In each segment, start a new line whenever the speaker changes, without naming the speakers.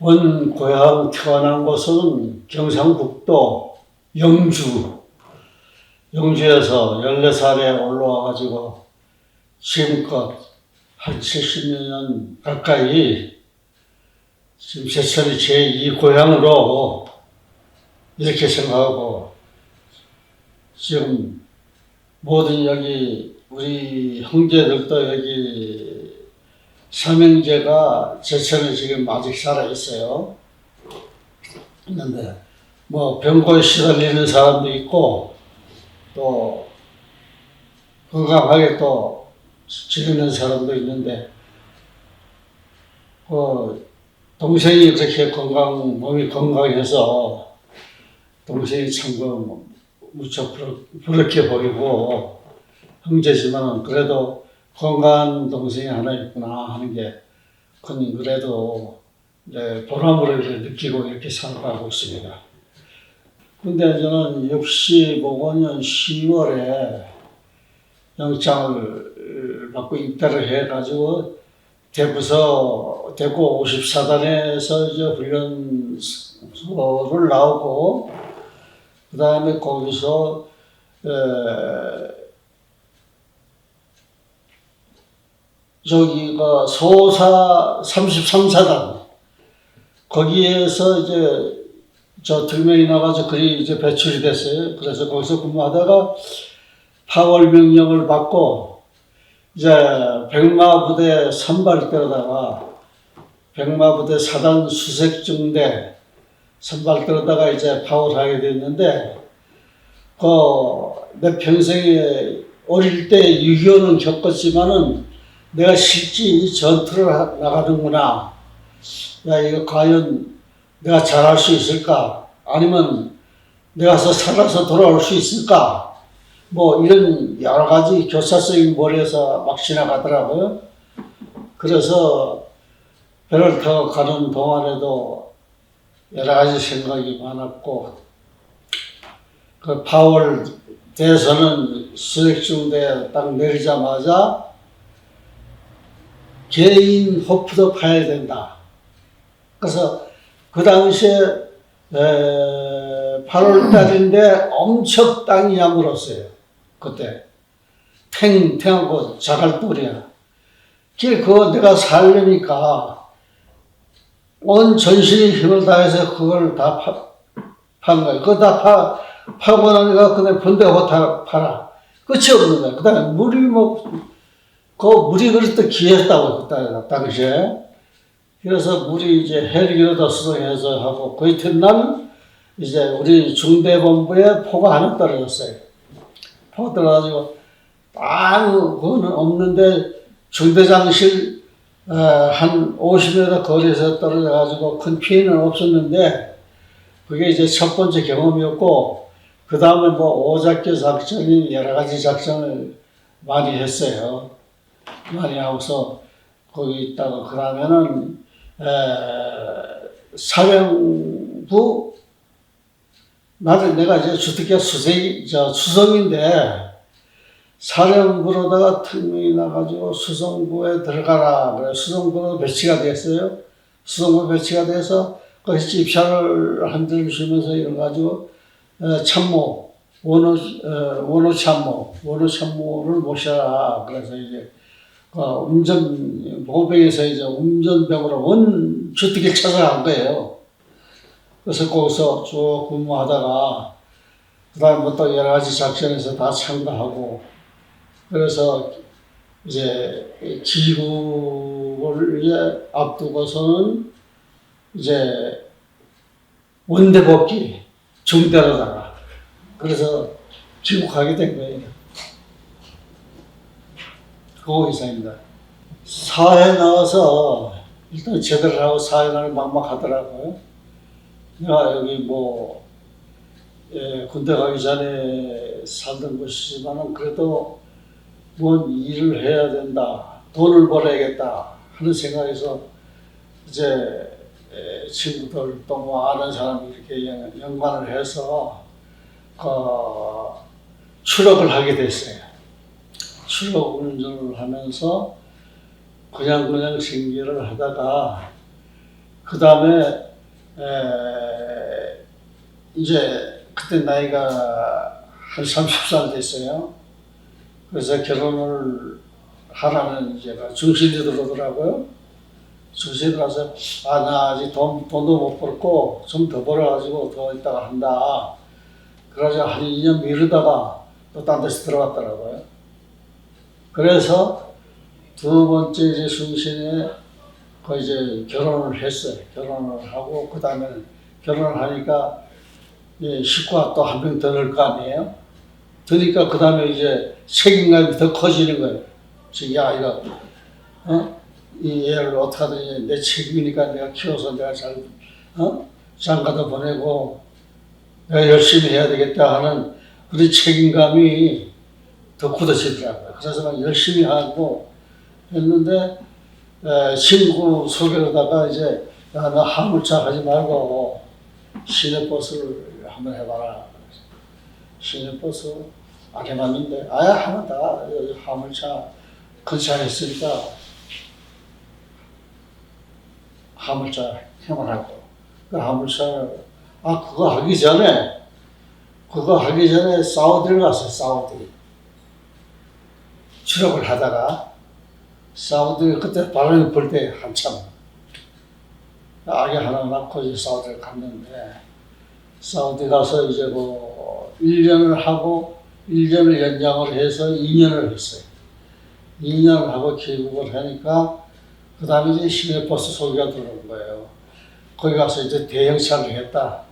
그, 원 고향 태어난 곳은 경상북도 영주. 영주에서 14살에 올라와가지고 지금껏 한 70년 가까이 지금 제천이 제2 고향으로 이렇게 생각하고 지금 모든 여기 우리 형제들도 여기 삼형제가 제천에 지금 아직 살아 있어요. 있는데 뭐 병고에 시달리는 사람도 있고 또 건강하게 또 지내는 사람도 있는데 그 동생이 그렇게 건강 몸이 건강해서 동생이 참 그 무척 부럽- 부럽게 보이고 형제지만 그래도 건강한 동생이 하나 있구나 하는 게큰 그래도 이제 보람으로 느끼고 이렇게 살아가고 있습니다. 근데 저는 65년 10월에 영장을 받고 입대를 해가지고 대부서 대구 54단에서 이제 훈련소를 나오고 그 다음에 거기서 에, 저기가 소사 33사단 거기에서 이제 저 두 명이 나가서 그리 이제 배출이 됐어요. 그래서 거기서 근무하다가 파월 명령을 받고 이제 백마 부대 선발대로다가 백마 부대 사단 수색 중대 선발대로다가 이제 파월하게 됐는데 그 내 평생에 어릴 때 6.25는 겪었지만은 내가 실제 이 전투를 하- 나가는구나. 야, 이거 과연 내가 잘할 수 있을까? 아니면 내가서 살아서 돌아올 수 있을까? 뭐 이런 여러 가지 교사성이 머리에서 막 지나가더라고요. 그래서 배를 타고 가는 동안에도 여러 가지 생각이 많았고, 그 파월 대에서는 수색중대에 딱 내리자마자 개인 호프도 파야 된다. 그래서 그 당시에 에, 8월 달인데 엄청 땅이 야물었어요. 그때 탱탱하고. 그 그거 내가 살려니까 온 전신의 힘을 다해서 그걸 다 파, 판 거야. 그거 다 파, 파고 나니까 그다음에 번데고 다 팔아. 끝이 없는 거야. 그 다음에 물이 뭐, 그 물이 그렇게 귀했다고 그때 당시에. 그래서 물이 이제 헬기로다 수송해서 하고 그 이튿날 이제 우리 중대본부에 포가 하나 떨어졌어요. 포가 떨어가지고 딱 그거는 없는데 중대장실 어, 한 50m 거리에서 떨어져가지고 큰 피해는 없었는데 그게 이제 첫 번째 경험이었고 그 다음에 뭐 오작교 작전이 여러 가지 작전을 많이 했어요. 많이 하고서 거기 있다가 그러면은 에, 사령부 나는 내가 이제 주특기 수색 저 수성인데 사령부로다가 특명이 나가지고 수성부에 들어가라 그래 수성부로 배치가 됐어요. 수성부 배치가 돼서 거기서 입사를 한들 쉬면서 이래 가지고 어, 참모 원호 어, 원호 참모 원호 참모를 모셔라 그래서 이제 어, 운전 보병에서 이제 운전병으로 원 주택에 찾아간 거예요. 그래서 거기서 쭉 근무하다가 그다음부터 여러 가지 작전에서 다 참가하고 그래서 이제 기국을 이제 앞두고서는 이제 원대 복귀 중대로다가 그래서 귀국하게 된 거예요. 그 이상입니다. 사회 나와서 일단 제대로 하고 사회 나는 막막하더라고요. 내가 여기 뭐 예, 군대 가기 전에 살던 곳이지만은 그래도 뭔 일을 해야 된다, 돈을 벌어야겠다 하는 생각에서 이제 에, 친구들 또 뭐 아는 사람 이렇게 연- 연관을 해서 그 추록을 하게 됐어요. 추록 운전을 하면서 그냥 그냥 생계를 하다가 그 다음에 이제 그때 나이가 한 30살 됐어요. 그래서 결혼을 하라는 이제 중심이 들어오더라고요. 중심이 들어서 아 나 아직 돈 돈도 못 벌고 좀 더 벌어가지고 더 있다가 한다. 그러자 한 2년 미루다가 또 딴 데서 들어갔더라고요. 그래서 두 번째 이제 중심에 그 이제 결혼을 했어요. 결혼을 하고 그 다음에 결혼을 하니까 예, 식구가 또 한명더 넣을 거 아니에요? 드니까 그 다음에 이제 책임감이 더 커지는 거예요. 지금 야 이거 어? 이 애를 어떻게 하든지 내 책임이니까 내가 키워서 내가 잘 어? 장가도 보내고 내가 열심히 해야 되겠다 하는 그런 책임감이 더 굳어지더라고요. 그래서 막 열심히 하고 했는데 에, 친구 소개로다가 이제 야, 너 화물차 하지 말고 시내버스를 한번 해봐라. 시내버스 안 해봤는데 아야 하면 다 여기 화물차 근처에 했으니까 화물차 해보라고. 그 화물차 아 그거 하기 전에 그거 하기 전에 사우디를 갔어요. 사우디 출업을 하다가 사우디 그때 바람이 불 때 한참 아기 하나 낳고 이제 사우디를 갔는데 사우디 가서 이제 뭐 1년을 하고 1년을 연장을 해서 2년을 했어요. 2년을 하고 귀국을 하니까 그 다음에 이제 시내버스 소개가 들어온 거예요. 거기 가서 이제 대형차를 했다.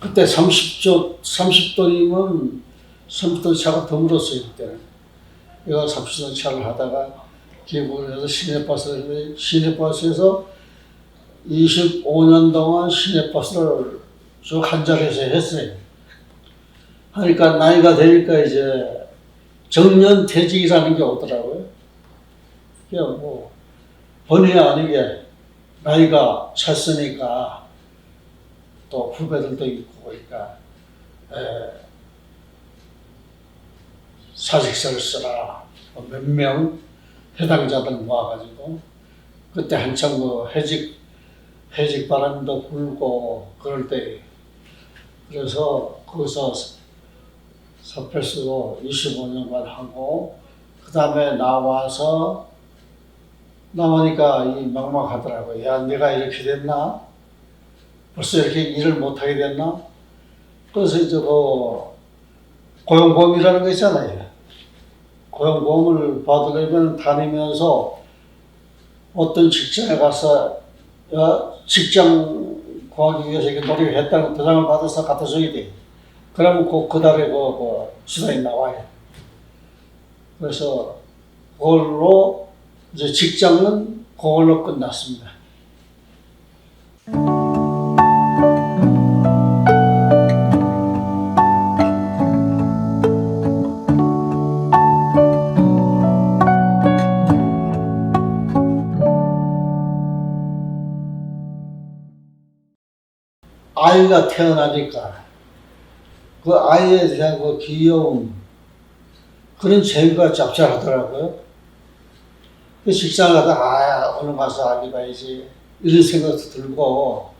그때 30조, 30돈이면 30돈 차가 더 물었어요, 그때는. 내가 30돈 차를 하다가 해서 시내버스를, 시내버스에서 25년 동안 시내버스를 쭉 한 자리에서 했어요. 하니까 나이가 되니까 이제 정년 퇴직이라는 게 오더라고요. 그게 뭐 본의 아니게 나이가 찼으니까 또 후배들도 있고 그러니까 에, 사직서를 쓰라 뭐몇명 해당자들 모아가지고 그때 한참 뭐 해직 해직 바람도 불고 그럴 때 그래서 거기서 사표 쓰고 25년간 하고 그 다음에 나와서 나오니까 이 막막하더라고요. 야, 내가 이렇게 됐나? 벌써 이렇게 일을 못하게 됐나? 그래서 이제 그 고용보험이라는 거 있잖아요. 고용보험을 받으려면 다니면서 어떤 직장에 가서 야, 직장 구하기 위해서 이렇게 노력을 했다는 도장을 받아서 갖다 줘야 돼. 그러면 그, 그 달에 그, 그 수당이 나와요. 그래서 그걸로 이제 직장은 그걸로 끝났습니다. 아이가 태어나니까 그 아이에 대한 그 귀여움 그런 재미가 짭짤하더라고요. 그 직장 가다 아 오늘 가서 아기 봐야지 이런 생각도 들고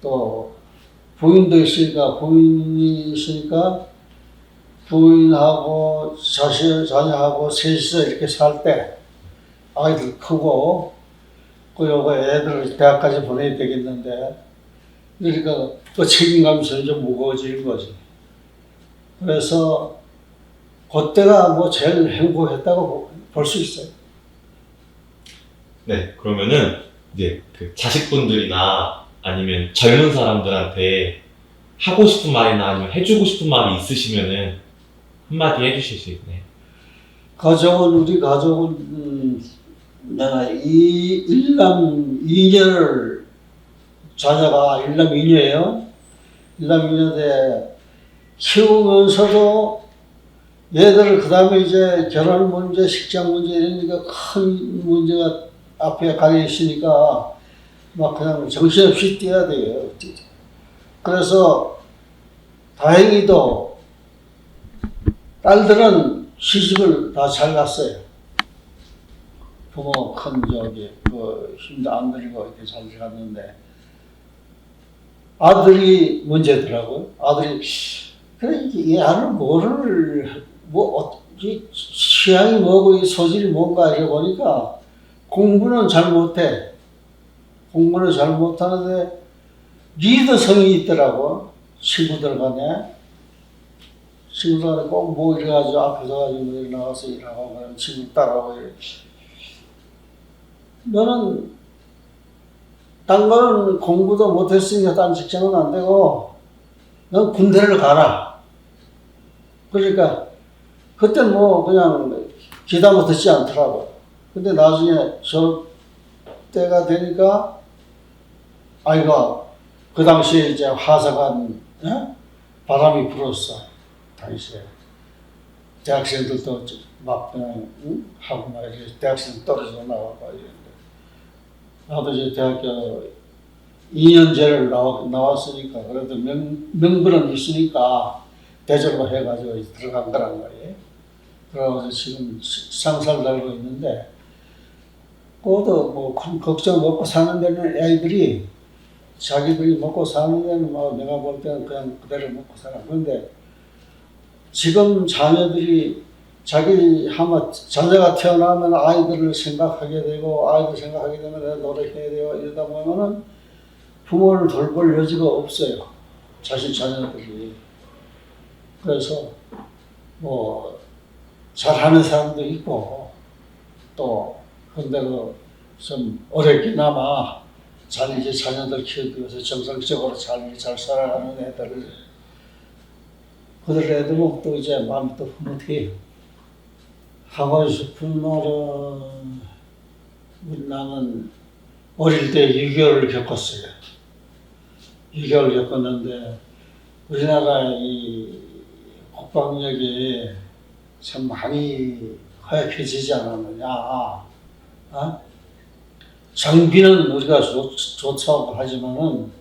또 부인도 있으니까 부인이 있으니까 부인하고 자식 자녀하고 셋이서 이렇게 살 때 아이들 크고 그 요거 애들을 대학까지 보내야 되겠는데 그러니까 또 책임감이 점점 무거워지는 거지. 그래서 그때가 뭐 제일 행복했다고 볼 수 있어요.
네, 그러면은 이제 그 자식분들이나 아니면 젊은 사람들한테 하고 싶은 말이나 아니면 해주고 싶은 말이 있으시면은 한마디 해주실 수 있나요?
가족은 우리 가족은 음, 내가 이 일남 이녀를 자녀가 일남 이녀예요. 일남 이녀인데 키우면서도 얘들을 그 다음에 이제 결혼 문제, 식장 문제 이러니까 큰 문제가 앞에 가려 있으니까 막 그냥 정신없이 뛰어야 돼요. 그래서 다행히도 딸들은 시집을 다 잘 갔어요. 부모 큰 저기 그 힘도 안 들이고 이렇게 잘 살았는데 아들이 문제더라고요. 아들이 그래 이 애는 뭐를 뭐 어, 이 취향이 뭐고 이 소질이 뭔가 이래 보니까 공부는 잘 못해. 공부는 잘 못하는데 리더성이 있더라고 친구들 간에 친구들 간에 꼭뭐 이래가지고 앞에서 가지고 뭐 나가서 일하고 그런 친구 따라하고 이래. 너는 딴 거는 공부도 못했으니까 딴 직장은 안 되고 넌 군대를 가라. 그러니까 그때 뭐 그냥 기다고 듣지 않더라고. 근데 나중에 저 때가 되니까 아이가 그 당시에 이제 화사간 예? 바람이 불었어. 당시에 대학생들도 막 그냥 응? 하고 막 이렇게 대학생 떨어져 이랬는데 나도 이제 대학교 2년제를 나와, 나왔으니까 그래도 명, 명분은 있으니까 대졸로 해가지고 들어간 거란 말이에요. 들어가서 지금 상사를 달고 있는데 그것도 뭐큰 걱정 먹고 사는 데는 애들이 자기들이 먹고 사는 데는 뭐 내가 볼 때는 그냥 그대로 먹고 살아. 그런데 지금 자녀들이 자기 하마 자녀가 태어나면 아이들을 생각하게 되고 아이들 생각하게 되면 내가 노력해야 되고 이러다 보면은 부모를 돌볼 여지가 없어요. 자신 자녀들이. 그래서 뭐 잘하는 사람도 있고 또 근데도 좀 어렵게나마 잘 이제 자녀들 키우기 위해서 정상적으로 잘, 잘 살아가는 애들을 그들 애들 보고 또 이제 마음이 또 흐뭇해요. 하고 싶은 말은 나는 어릴 때 6.25를 겪었어요. 6.25를 겪었는데 우리나라 이 국방력이 참 많이 허약해지지 않았느냐. 어? 장비는 우리가 좋, 좋다고 하지만은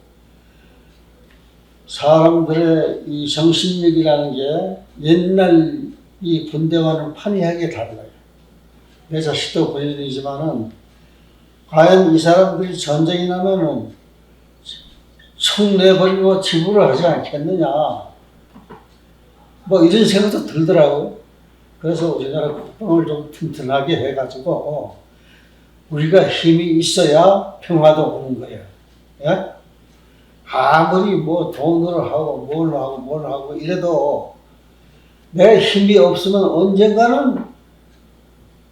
사람들의 이 정신력이라는 게 옛날 이 군대와는 판이하게 달라요. 내 자식도 군인이지만은 과연 이 사람들이 전쟁이 나면은 총 내버리고 지불을 하지 않겠느냐. 뭐 이런 생각도 들더라고요. 그래서 우리나라 국방을 좀 튼튼하게 해가지고 우리가 힘이 있어야 평화도 오는 거예요. 예? 아무리 뭐 돈으로 하고 뭘 하고 뭘 하고 이래도 내 힘이 없으면 언젠가는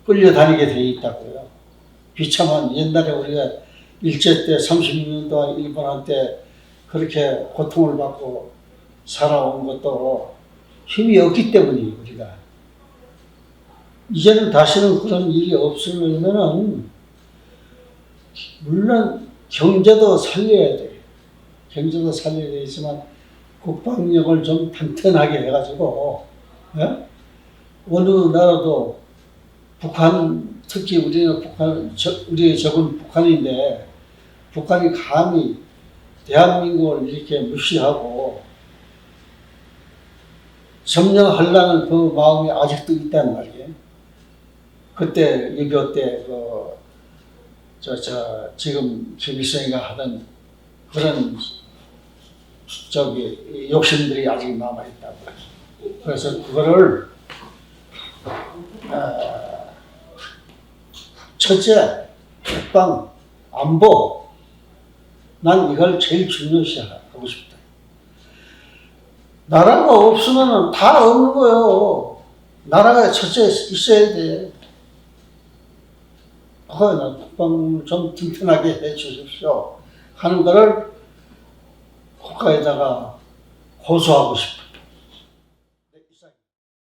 끌려다니게 돼 있다고요. 비참한 옛날에 우리가 일제 때 36년 동안 일본한테 그렇게 고통을 받고 살아온 것도 힘이 없기 때문이에요, 우리가. 이제는 다시는 그런 일이 없으려면은, 물론 경제도 살려야 돼요. 경제도 살려야 되지만, 국방력을 좀 탄탄하게 해가지고, 예? 어느 나라도 북한, 특히 우리는 북한, 저, 우리의 적은 북한인데, 북한이 감히 대한민국을 이렇게 무시하고, 점령하려는 그 마음이 아직도 있단 말이에요. 그때 6.25 때, 그, 저, 저, 지금 김일성이가 하던 그런, 저기, 욕심들이 아직 남아있다고. 그래서 그거를, 어, 첫째, 국방, 안보. 난 이걸 제일 중요시 하고 싶다. 나라가 없으면 다 없는 거예요. 나라가 첫째 있어야 돼. 그거는 국방을 좀 튼튼하게 해 주십시오. 하는 거를 국가에다가 호소하고 싶어요.